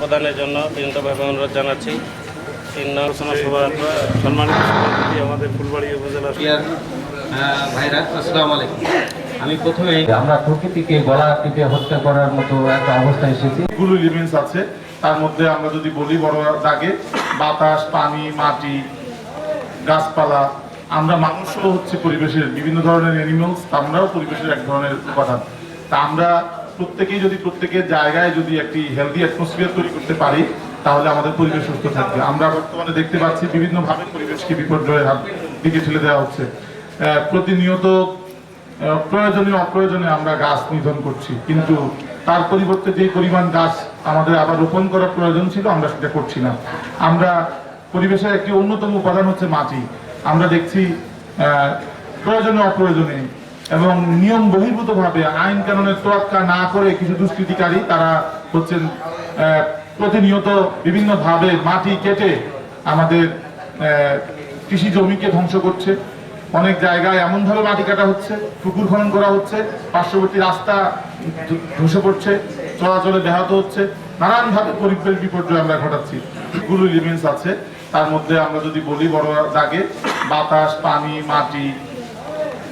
প্রদানের জন্য বিনীতভাবে অনুরোধ জানাচ্ছি। তিন নং আলোচনা সভার সম্মানিত আমাদের ফুলবাড়ি উপজেলা ডিয়ার ভাইরা আসসালামু আলাইকুম। আমি প্রথমে আমরা প্রকৃতিকে গলা টিপে হত্যা করার মতো একটা অবস্থা এসেছি। গুলো এলিমেন্টস আছে। তার মধ্যে আমরা যদি বলি বড় দাগে বাতাস পানি মাটি গাছপালা আমরা মানুষও হচ্ছে পরিবেশের বিভিন্ন ধরনের অ্যানিমালস আমরাও পরিবেশের এক ধরনের উপাদান। তা আমরা প্রত্যেকেই যদি প্রত্যেকের জায়গায় যদি একটি হেলদি অ্যাটমসফিয়ার তৈরি করতে পারি, তাহলে আমাদের পরিবেশ সুস্থ থাকবে। আমরা বর্তমানে দেখতে পাচ্ছি বিভিন্নভাবে পরিবেশকে বিপর্যয়ের হাত দিকে ঠেলে দেওয়া হচ্ছে। প্রতিনিয়ত প্রয়োজনীয় অপ্রয়োজনে আমরা গাছ নিধন করছি। কিন্তু তার পরিবর্তে যে পরিমাণ গাছ আমাদের আবার রোপণ করা প্রয়োজন ছিল, আমরা সেটা করছি না। আমরা পরিবেশের একটি অন্যতম উপাদান হচ্ছে মাটি। আমরা দেখছি প্রয়োজনে, অপ্রয়োজনে এবং নিয়ম বহির্ভূত ভাবে আইন কানুনের তোয়াক্কা না করে কিছু দুষ্কৃতিকারী তারা হচ্ছেন প্রতিনিয়ত বিভিন্ন ভাবে মাটি কেটে আমাদের কৃষি জমিকে ধ্বংস করছে। অনেক জায়গায় এমন ভাবে মাটি কাটা হচ্ছে, পুকুর খনন করা হচ্ছে, পার্শ্ববর্তী রাস্তা ধসে পড়ছে, চলাচলে ব্যাহত হচ্ছে নানান ভাবে পরিবেশ বিপর্যয় আমরা ঘটাচ্ছি। গুলো এলিমেন্টস আছে, তার মধ্যে আমরা যদি বলি বড় দাগে, বাতাস, পানি, মাটি